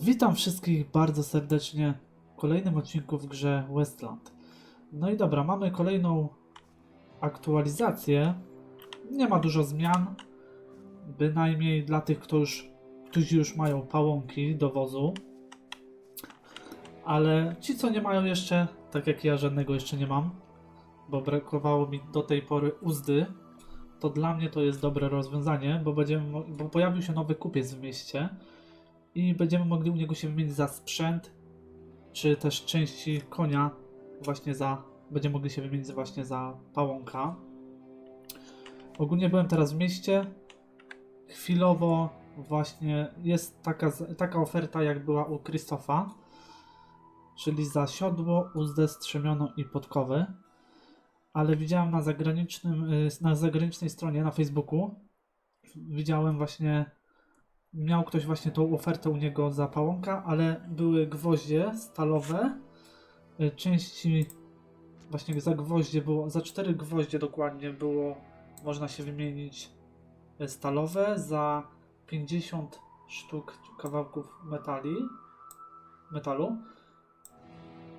Witam wszystkich bardzo serdecznie w kolejnym odcinku w grze Westland. No i dobra, mamy kolejną aktualizację. Nie ma dużo zmian, bynajmniej dla tych, którzy już mają pałąki do wozu. Ale ci, co nie mają jeszcze, tak jak ja, żadnego jeszcze nie mam, bo brakowało mi do tej pory uzdy, to dla mnie to jest dobre rozwiązanie, bo, będziemy, bo pojawił się nowy kupiec w mieście i będziemy mogli u niego się wymienić za sprzęt, czy też części konia właśnie za, będziemy mogli się wymienić właśnie za pałąka. Ogólnie byłem teraz w mieście, chwilowo właśnie jest taka, taka oferta jak była u Krzysztofa, czyli za siodło, uzdę, strzemioną i podkowy. Ale widziałem na zagranicznym, y, na zagranicznej stronie na Facebooku, widziałem właśnie miał ktoś właśnie tą ofertę u niego za pałąka, ale były gwoździe stalowe, y, części właśnie za gwoździe było, za cztery gwoździe dokładnie było, można się wymienić y, stalowe, za 50 sztuk kawałków metali, metalu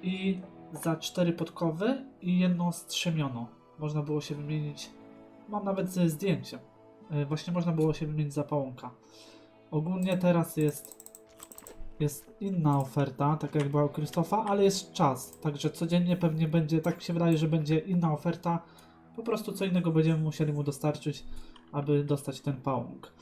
i za cztery podkowy i jedną strzemioną. Można było się wymienić, mam nawet ze zdjęciem, Y, właśnie można było się wymienić za pałąka. Ogólnie teraz jest, jest inna oferta, tak jak była u Krzysztofa, ale jest czas. Także codziennie pewnie będzie, tak mi się wydaje, że będzie inna oferta. Po prostu co innego będziemy musieli mu dostarczyć, aby dostać ten pałąk.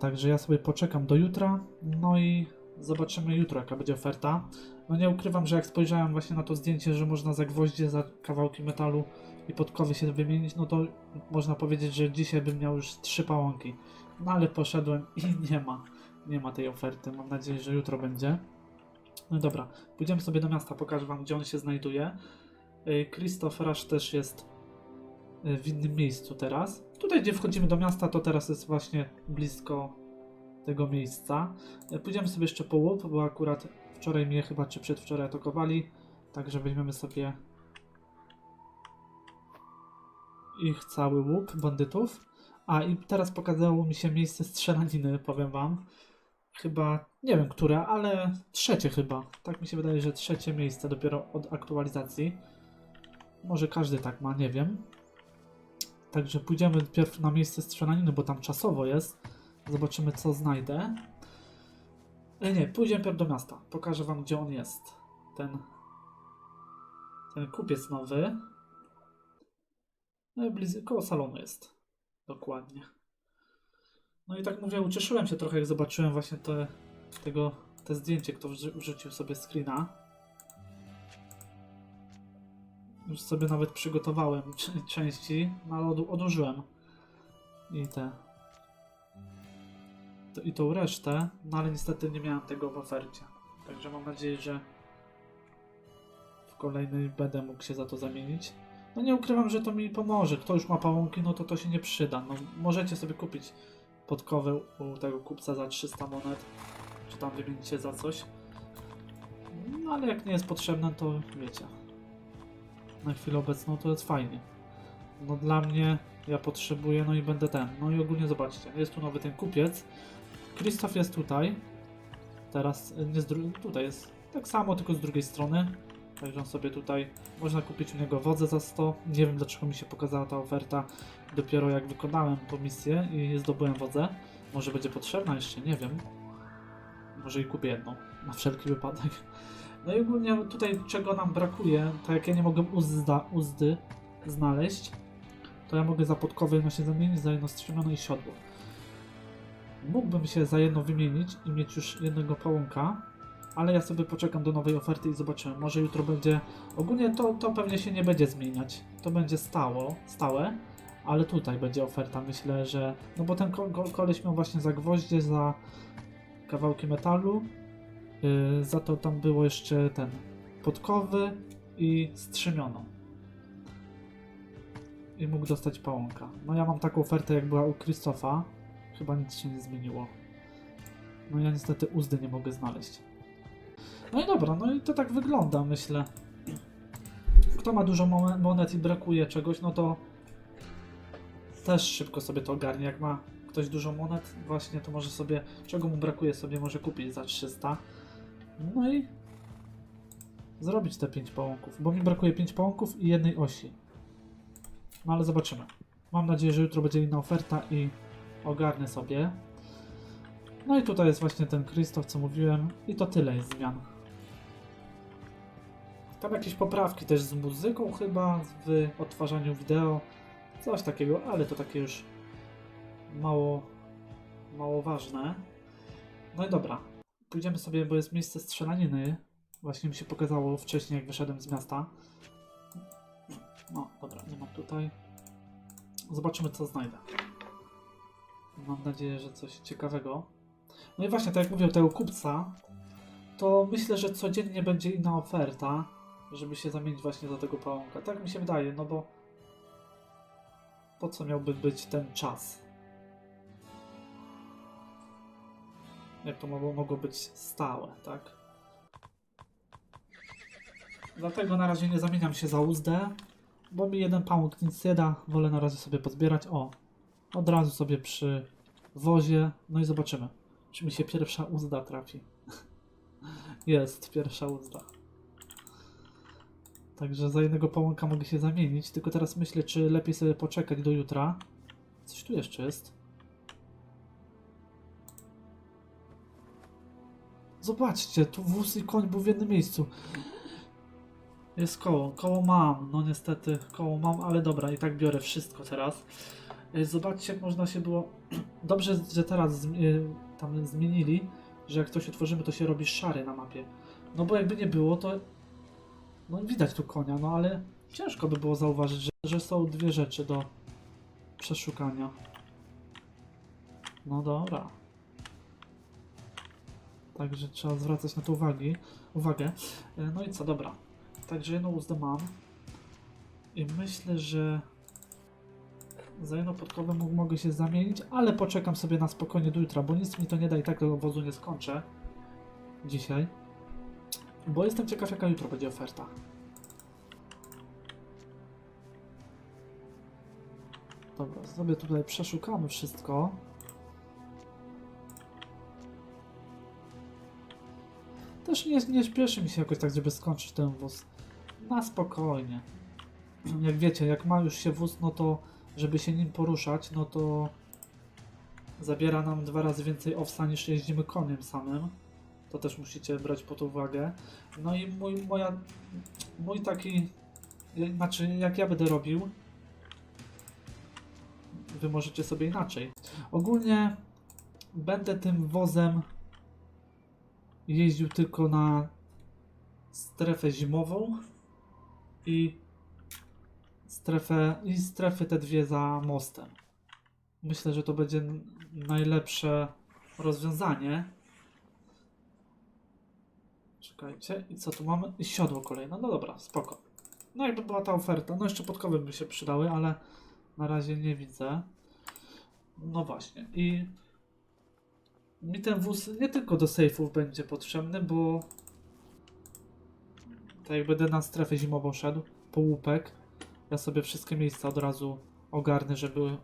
Także ja sobie poczekam do jutra, no i zobaczymy jutro, jaka będzie oferta. No nie ukrywam, że jak spojrzałem właśnie na to zdjęcie, że można za gwoździe, za kawałki metalu i podkowy się wymienić, no to można powiedzieć, że dzisiaj bym miał już trzy pałąki. No ale poszedłem i nie ma, nie ma tej oferty. Mam nadzieję, że jutro będzie. No dobra, pójdziemy sobie do miasta, pokażę wam, gdzie on się znajduje. Y, Christoph Rush też jest y, w innym miejscu teraz. Tutaj, gdzie wchodzimy do miasta, to teraz jest właśnie blisko tego miejsca. Y, Pójdziemy sobie jeszcze po łup, bo akurat wczoraj mnie chyba, czy przedwczoraj atakowali. Także weźmiemy sobie ich cały łup bandytów. A i teraz pokazało mi się miejsce strzelaniny, powiem wam. Chyba, nie wiem które, ale trzecie chyba. Tak mi się wydaje, że trzecie miejsce dopiero od aktualizacji. Może każdy tak ma, nie wiem. Także pójdziemy pierw na miejsce strzelaniny, bo tam czasowo jest. Zobaczymy co znajdę. E, nie, pójdziemy pierw do miasta. Pokażę wam gdzie on jest. Ten, ten kupiec nowy. No, blizy, koło salonu jest. Dokładnie. No i tak mówię, ucieszyłem się trochę, jak zobaczyłem właśnie te, tego, te zdjęcie, kto wrzu- wrzucił sobie screena. Już sobie nawet przygotowałem części, no ale od, odłożyłem. I te. To, I tą resztę, no ale niestety nie miałem tego w ofercie. Także mam nadzieję, że w kolejnej będę mógł się za to zamienić. No nie ukrywam, że to mi pomoże. Kto już ma pałąki, no to to się nie przyda. No, możecie sobie kupić podkowę u tego kupca za 300 monet, czy tam wymienicie za coś. No ale jak nie jest potrzebne, to wiecie. Na chwilę obecną to jest fajnie. No dla mnie, ja potrzebuję, no i będę ten. No i ogólnie zobaczcie, jest tu nowy ten kupiec. Krzysztof jest tutaj. Teraz, y, nie z tutaj jest tak samo, tylko z drugiej strony. Także sobie tutaj można kupić u niego wodę za 100. Nie wiem dlaczego mi się pokazała ta oferta dopiero jak wykonałem tą misję i zdobyłem wodę. Może będzie potrzebna jeszcze, nie wiem. Może i kupię jedną, na wszelki wypadek. No i ogólnie tutaj czego nam brakuje, tak jak ja nie mogę uzda, uzdy znaleźć, to ja mogę za podkowy się zamienić, za jedno strzemione i siodło. Mógłbym się za jedno wymienić i mieć już jednego pałąka, ale ja sobie poczekam do nowej oferty i zobaczymy. Może jutro będzie. Ogólnie to, to pewnie się nie będzie zmieniać. To będzie stało, stałe, ale tutaj będzie oferta. Myślę, że. No bo ten ko ko koleś miał właśnie za gwoździe, za kawałki metalu. Yy, za to tam było jeszcze ten podkowy i strzymioną. I mógł dostać pałąka. No ja mam taką ofertę jak była u Krzysztofa. Chyba nic się nie zmieniło. No ja niestety uzdy nie mogę znaleźć. No i dobra, no i to tak wygląda, myślę. Kto ma dużo mo- monet i brakuje czegoś, no to też szybko sobie to ogarnie. Jak ma ktoś dużo monet, właśnie to może sobie, czego mu brakuje, sobie może kupić za 300. No i zrobić te 5 pałąków, bo mi brakuje 5 pałąków i jednej osi. No ale zobaczymy. Mam nadzieję, że jutro będzie inna oferta i ogarnę sobie. No i tutaj jest właśnie ten Krzysztof, co mówiłem i to tyle jest zmian. Tam jakieś poprawki też z muzyką chyba, w odtwarzaniu wideo, coś takiego, ale to takie już mało, mało ważne. No i dobra, pójdziemy sobie, bo jest miejsce strzelaniny. Właśnie mi się pokazało wcześniej, jak wyszedłem z miasta. No, dobra, nie mam tutaj. Zobaczymy, co znajdę. Mam nadzieję, że coś ciekawego. No i właśnie, tak jak mówił tego kupca, to myślę, że codziennie będzie inna oferta, żeby się zamienić właśnie za tego pałąka. Tak mi się wydaje, no bo po co miałby być ten czas? Jak to mogło, mogło być stałe, tak? Dlatego na razie nie zamieniam się za uzdę, bo mi jeden pałąk nic nie da. Wolę na razie sobie pozbierać. O, od razu sobie przy wozie. No i zobaczymy, czy mi się pierwsza uzda trafi. Jest pierwsza uzda. Także za jednego pałąka mogę się zamienić. Tylko teraz myślę, czy lepiej sobie poczekać do jutra. Coś tu jeszcze jest. Zobaczcie, tu wóz i koń był w jednym miejscu. Jest koło. Koło mam. No niestety koło mam, ale dobra, i tak biorę wszystko teraz. Y, Zobaczcie, jak można się było... Dobrze, że teraz y, tam zmienili, że jak coś otworzymy, to się robi szary na mapie. No bo jakby nie było, to... No widać tu konia, no ale ciężko by było zauważyć, że, że są dwie rzeczy do przeszukania. No dobra. Także trzeba zwracać na to uwagi, uwagę. E, No i co, dobra. Także jedną uzdę mam. I myślę, że za jedną podkowę mogę się zamienić, ale poczekam sobie na spokojnie do jutra, bo nic mi to nie da i tak tego wozu nie skończę dzisiaj. Bo jestem ciekaw, jaka jutro będzie oferta. Dobra, sobie tutaj przeszukamy wszystko. Też nie, nie śpieszy mi się jakoś tak, żeby skończyć ten wóz. Na spokojnie. Jak wiecie, jak ma już się wóz, no to żeby się nim poruszać, no to zabiera nam dwa razy więcej owsa niż jeździmy koniem samym. To też musicie brać pod uwagę. No i mój, moja, mój taki, znaczy jak ja będę robił, wy możecie sobie inaczej. Ogólnie będę tym wozem jeździł tylko na strefę zimową i strefę i strefy te dwie za mostem. Myślę, że to będzie najlepsze rozwiązanie. Czekajcie, i co tu mamy? I siodło kolejne. No dobra, spoko. No jakby była ta oferta. No jeszcze podkowy by się przydały, ale na razie nie widzę. No właśnie. I mi ten wóz nie tylko do sejfów będzie potrzebny, bo tak jak będę na strefę zimową szedł, po łupek, ja sobie wszystkie miejsca od razu ogarnę, żeby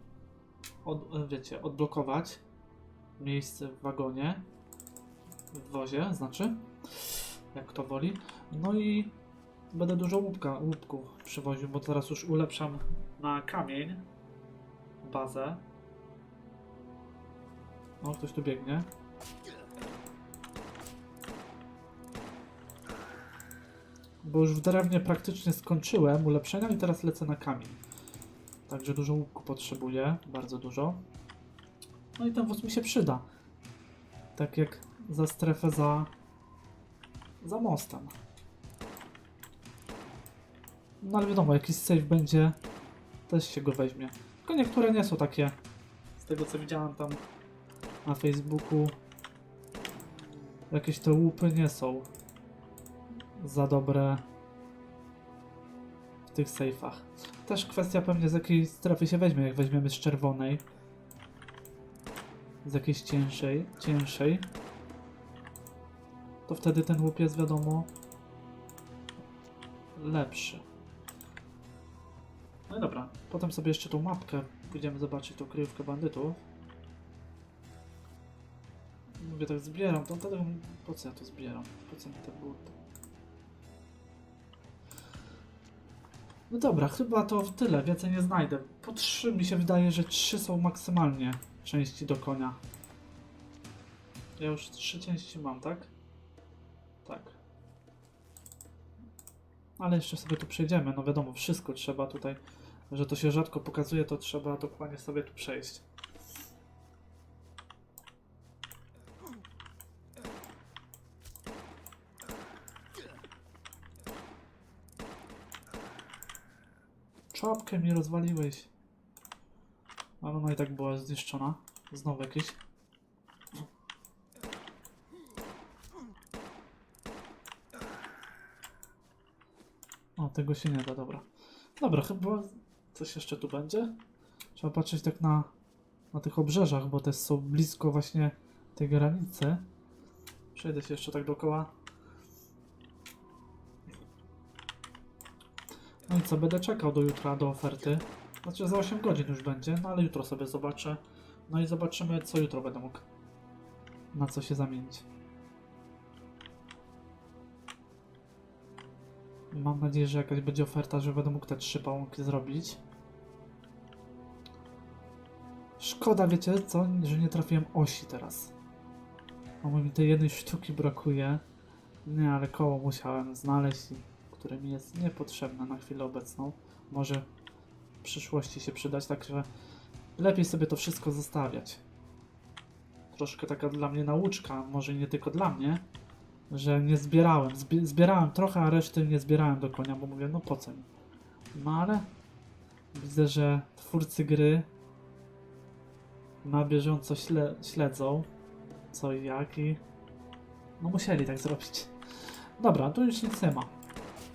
od, wiecie, odblokować miejsce w wagonie, w wozie, znaczy, jak kto woli. No i będę dużo łupka, łupków przywoził, bo teraz już ulepszam na kamień bazę. O, ktoś tu biegnie. Bo już w drewnie praktycznie skończyłem ulepszenia i teraz lecę na kamień. Także dużo łuku potrzebuję, bardzo dużo. No i ten wóz mi się przyda. Tak jak za strefę za, za mostem. No ale wiadomo, jakiś save będzie, też się go weźmie. Tylko niektóre nie są takie, z tego co widziałem tam na Facebooku, jakieś te łupy nie są dobre w tych sejfach. Też kwestia pewnie z jakiej strefy się weźmie, jak weźmiemy z czerwonej. Z jakiejś cięższej, cięższej. To wtedy ten łup jest wiadomo lepszy. No i dobra, potem sobie jeszcze tą mapkę pójdziemy zobaczyć tą kryjówkę bandytów. mówię tak zbieram, to wtedy po co ja to zbieram? Po co mi te buty? No dobra, chyba to tyle, więcej nie znajdę. Po trzy mi się wydaje, że trzy są maksymalnie części do konia. Ja już trzy części mam, tak? Tak. Ale jeszcze sobie tu przejdziemy, no wiadomo, wszystko trzeba tutaj, że to się rzadko pokazuje, to trzeba dokładnie sobie tu przejść. Czapkę mi rozwaliłeś. Ale ona i tak była zniszczona. Znowu jakieś. O, tego się nie da, dobra. Dobra, chyba coś jeszcze tu będzie. Trzeba patrzeć tak na, na tych obrzeżach, bo te są blisko właśnie tej granicy. Przejdę się jeszcze tak dookoła. No i co, będę czekał do jutra, do oferty. Znaczy za 8 godzin już będzie, no ale jutro sobie zobaczę. No i zobaczymy, co jutro będę mógł. Na co się zamienić. Mam nadzieję, że jakaś będzie oferta, że będę mógł te trzy pałąki zrobić. Szkoda, wiecie co, że nie trafiłem osi teraz. Bo mi tej jednej sztuki brakuje. Nie, ale koło musiałem znaleźć, i- które mi jest niepotrzebne na chwilę obecną. Może w przyszłości się przydać, także lepiej sobie to wszystko zostawiać. Troszkę taka dla mnie nauczka, może nie tylko dla mnie, że nie zbierałem. Zbi zbierałem trochę, a reszty nie zbierałem do konia, bo mówię, no po co mi. No ale widzę, że twórcy gry na bieżąco śle śledzą co i jak i no musieli tak zrobić. Dobra, tu już nic nie ma.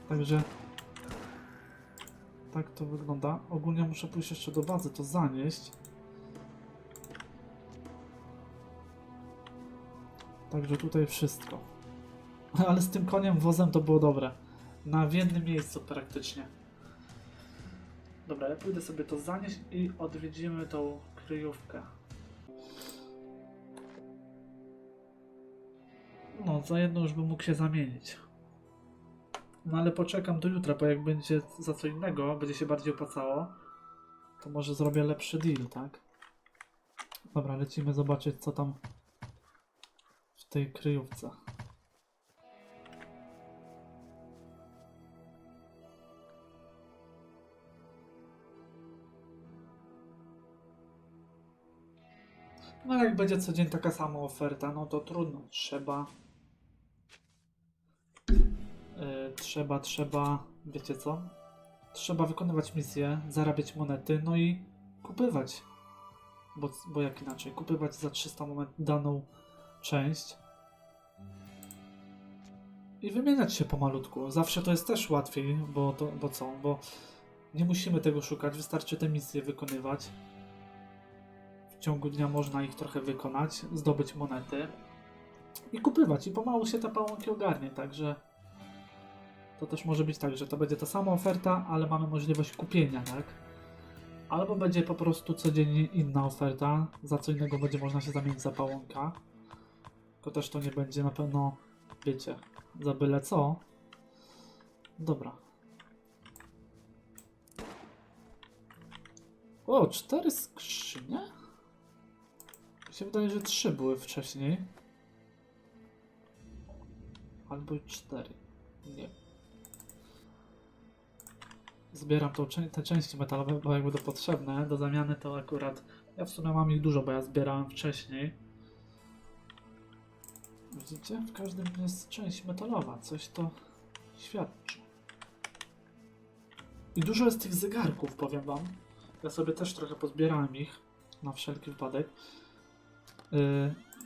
Także tak to wygląda. Ogólnie muszę pójść jeszcze do bazy to zanieść. Także tutaj wszystko. Ale z tym koniem wozem to było dobre. Na w jednym miejscu praktycznie. Dobra, ja pójdę sobie to zanieść i odwiedzimy tą kryjówkę. No, za jedno już bym mógł się zamienić. No ale poczekam do jutra, bo jak będzie za co innego, będzie się bardziej opłacało, to może zrobię lepszy deal, tak? Dobra, lecimy zobaczyć co tam w tej kryjówce. No jak będzie co dzień taka sama oferta, no to trudno. Trzeba. Yy, trzeba, trzeba. Wiecie co? Trzeba wykonywać misje, zarabiać monety, no i kupywać. Bo, bo jak inaczej? Kupywać za 300 moment daną część. I wymieniać się pomalutku. Zawsze to jest też łatwiej, bo to, bo co? Bo nie musimy tego szukać, wystarczy te misje wykonywać. W ciągu dnia można ich trochę wykonać, zdobyć monety i kupywać. I pomału się te pałąki ogarnie, także to też może być tak, że to będzie ta sama oferta, ale mamy możliwość kupienia, tak? Albo będzie po prostu codziennie inna oferta, za co innego będzie można się zamienić za pałąka. Tylko też to nie będzie na pewno, wiecie, za byle co. Dobra. O, cztery skrzynie? Mi się wydaje, że trzy były wcześniej. Albo cztery. Nie. Zbieram tą, te części metalowe, bo jak będą potrzebne do zamiany, to akurat. Ja w sumie mam ich dużo, bo ja zbierałem wcześniej. Widzicie? W każdym jest część metalowa. Coś to świadczy. I dużo jest tych zegarków, powiem wam. Ja sobie też trochę pozbierałem ich. Na wszelki wypadek.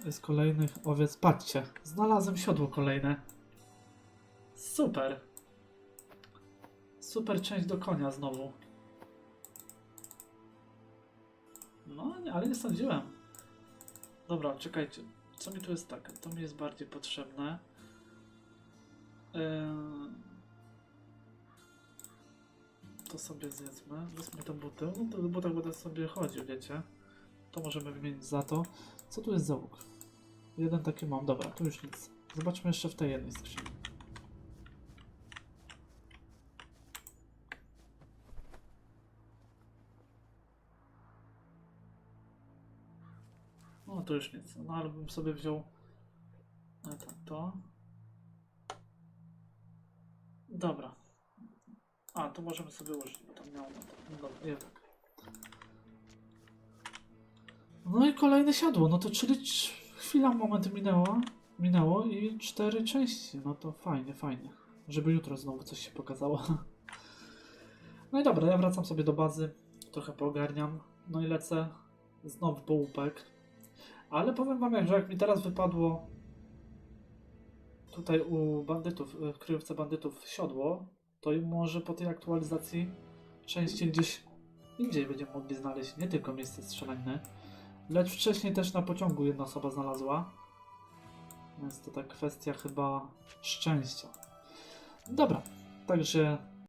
Yy, z kolejnych owiec. Patrzcie, znalazłem siodło kolejne. Super. Super część do konia znowu. No, nie, ale nie sądziłem. Dobra, czekajcie. Co mi tu jest tak? To mi jest bardziej potrzebne. Yy... To sobie zjedzmy. Wezmę te buty. No to w butach będę sobie chodził, wiecie. To możemy wymienić za to. Co tu jest za łuk? Jeden taki mam, dobra, tu już nic. Zobaczmy jeszcze w tej jednej skrzyni. No to już nic. No ale bym sobie wziął e, to. Dobra. A, to możemy sobie na to. No dobra, jednak. No i kolejne siadło, no to czyli cz- chwila, moment minęła, minęło i cztery części, no to fajnie, fajnie. Żeby jutro znowu coś się pokazało. No i dobra, ja wracam sobie do bazy, trochę poogarniam, no i lecę znowu po łupek. Ale powiem wam, że jak mi teraz wypadło tutaj u bandytów, w kryjówce bandytów siodło, to może po tej aktualizacji częściej gdzieś indziej będziemy mogli znaleźć nie tylko miejsce strzelaniny, lecz wcześniej też na pociągu jedna osoba znalazła. Więc to tak kwestia chyba szczęścia. Dobra, także